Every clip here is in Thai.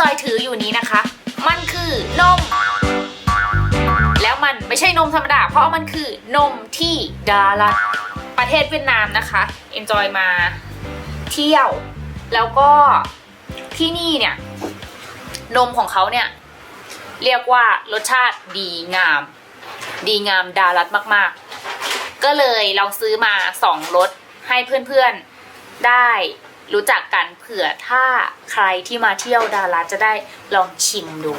จอยถืออยู่นี้นะคะ มันคือนม แล้วมันไม่ใช่นมธรรมดา เพราะมันคือนมที่ดารัตประเทศเวียดนามนะคะเอนจอยมาเที่ยว แล้วก็ที่นี่เนี่ย นมของเขาเนี่ย เรียกว่ารสชาติดีงาม ดีงามดารัตมาก ๆ ก็เลยลองซื้อมาสองรสให้เพื่อนๆได้ รู้จักกันเผื่อถ้าใครที่มาเที่ยวดารัตจะได้ลองชิมดู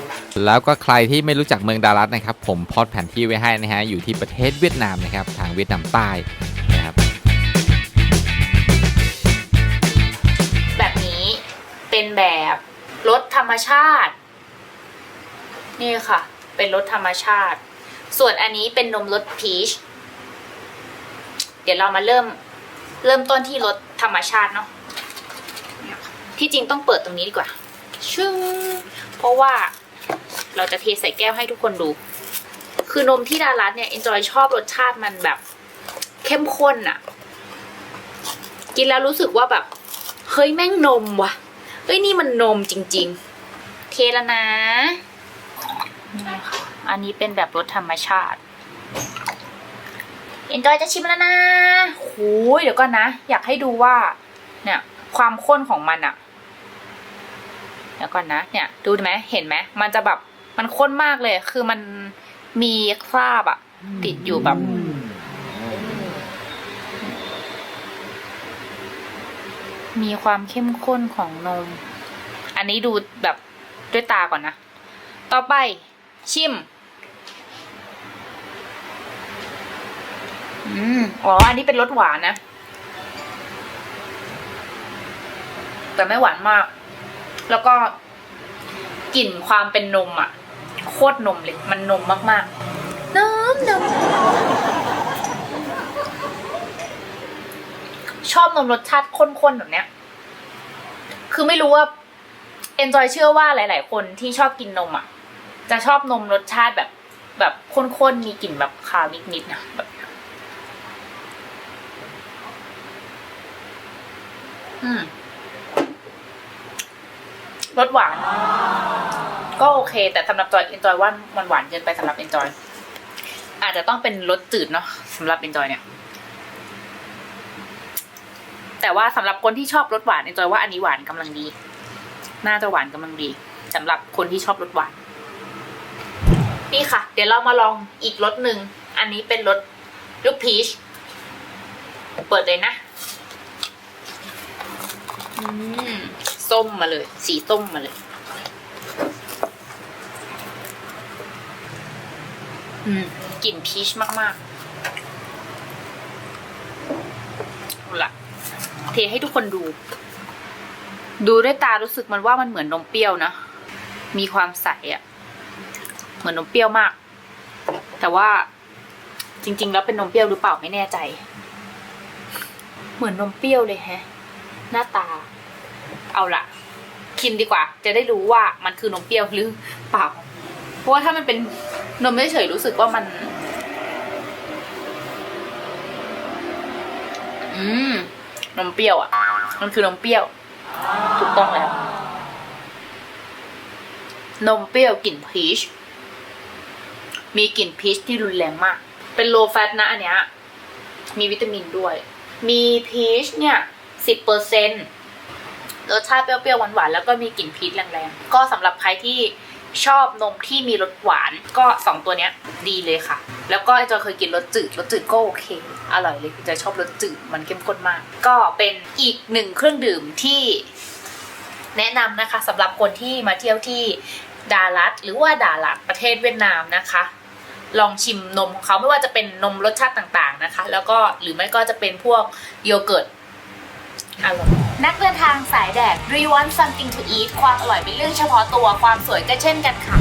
แล้วก็ใครที่ไม่รู้จักเมืองดารัตนะครับ ผมพอดแผนที่ไว้ให้นะฮะอยู่ที่ประเทศเวียดนามนะครับทางเวียดนามใต้นะครับ แบบนี้เป็นแบบรสธรรมชาติ นี่ค่ะ เป็นรสธรรมชาติ ส่วนอันนี้เป็นนมรสพีชเดี๋ยวเรามาเริ่ม เริ่มต้นที่รสธรรมชาติเนาะ ที่จริงต้องเปิดตรงนี้ดีกว่า ชึ้งเพราะว่าเราจะเทใส่แก้วให้ทุกคนดู คือนมที่ดารัตเนี่ยเอนจอยชอบรสชาติมันแบบ เข้มข้นอะกินแล้วรู้สึกว่าแบบ เฮ้ยแม่งนมว่ะเฮ้ยนี่มันนมจริง ๆ เทแล้วนะนี่ค่ะอันนี้เป็นแบบรสธรรมชาติเอ็นจอยจะชิมแล้วนะโหยเดี๋ยวก่อนนะ อยากให้ดูว่า เนี่ย ความข้นของมันอะเดี๋ยวก่อนนะ เนี่ย ดูไหมเห็นไหมมันจะแบบมันข้นมากเลย คือมันมีคราบอะติดอยู่แบบมีความเข้มข้นของนม อันนี้ดูแบบด้วยตาก่อนนะ ต่อไปชิม อืม อ๋อ อันนี้เป็นรสหวานนะ แต่ไม่หวานมาก แล้วก็กลิ่นความเป็นนมอะ โคตรนมเลย มันนมมากๆน้ำนมชอบนมรสชาติข้นๆแบบเนี้ย คือไม่รู้ว่าเอนจอยเชื่อว่าหลาย ๆ คนที่ชอบกินนมอะ จะชอบนมรสชาติแบบแบบข้นๆ มีกลิ่นแบบคาวนิดๆนะแบบเนี้ยอืม รสหวาน ก็โอเค แต่สำหรับจอยเอนจอยว่ามันหวานเกินไปสำหรับเอนจอยอาจจะต้องเป็นรสจืดเนาะสำหรับเอนจอยเนี่ย แต่ว่าสำหรับคนที่ชอบรสหวานเอนจอยว่าอันนี้หวานกำลังดี น่าจะหวานกำลังดีสำหรับคนที่ชอบรสหวาน นี่ค่ะ เดี๋ยวเรามาลองอีกรสหนึ่งอันนี้เป็นรสลูกพีชเปิดเลยนะ อืม ส้มมาเลย สีส้มมาเลย อืมกลิ่นพีชมากๆเอาละเทให้ทุกคนดู ดูด้วยตารู้สึกมันว่ามันเหมือนนมเปรี้ยวนะ มีความใสอะ เหมือนนมเปรี้ยวมาก แต่ว่าจริง ๆ แล้วเป็นนมเปรี้ยวหรือเปล่าไม่แน่ใจ เหมือนนมเปรี้ยวเลยแฮะ หน้าตา เอาละชิมดีกว่า จะได้รู้ว่ามันคือนมเปรี้ยวหรือเปล่า เพราะว่าถ้ามันเป็นนมเฉยรู้สึกว่ามัน อืมนมเปรี้ยวอะ มันคือนมเปรี้ยว ถูกต้องแล้ว นมเปรี้ยวกลิ่นพีช มีกลิ่นพีชที่รุนแรงมาก เป็นโลแฟตนะอันเนี้ย มีวิตามินด้วย มีพีชเนี่ยสิบเปอร์เซ็นต์ รสชาติเปรี้ยวๆหวานๆแล้วก็มีกลิ่นพีชแรงๆ ก็สำหรับใครที่ชอบนมที่มีรสหวานก็สองตัวเนี้ยดีเลยค่ะ แล้วก็จอยเคยกินรสจืดรสจืดก็โอเคอร่อยเลยจอยชอบรสจืดมันเข้มข้นมาก ก็เป็นอีกหนึ่งเครื่องดื่มที่แนะนำนะคะสำหรับคนที่มาเที่ยวที่ดารัตหรือว่าดารัตประเทศเวียดนามนะคะ ลองชิมนมของเขาไม่ว่าจะเป็นนมรสชาติต่างๆนะคะ แล้วก็หรือไม่ก็จะเป็นพวกโยเกิร์ต อร่อยนักเดินทางสายแดก Do you want something to eat ความอร่อยเป็นเรื่องเฉพาะตัวความสวยก็เช่นกันค่ะ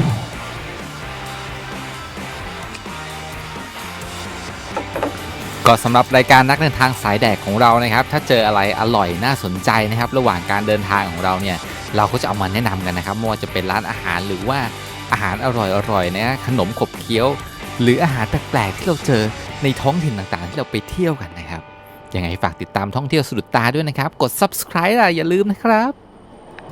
ก็สำหรับรายการนักเดินทางสายแดกของเรานะครับ ถ้าเจออะไรอร่อยน่าสนใจนะครับ ระหว่างการเดินทางของเราเนี่ยเราก็จะเอามาแนะนำกันนะครับไม่ว่าจะเป็นร้านอาหารหรือว่าอาหารอร่อยๆนะขนมขบเคี้ยว หรืออาหารแปลกๆที่เราเจอในท้องถิ่นต่างๆ ที่เราไปเที่ยวกันนะครับ ยังไงฝากติดตามท่องเที่ยวสุดตาด้วยนะครับ กด subscribe อย่าลืมนะครับ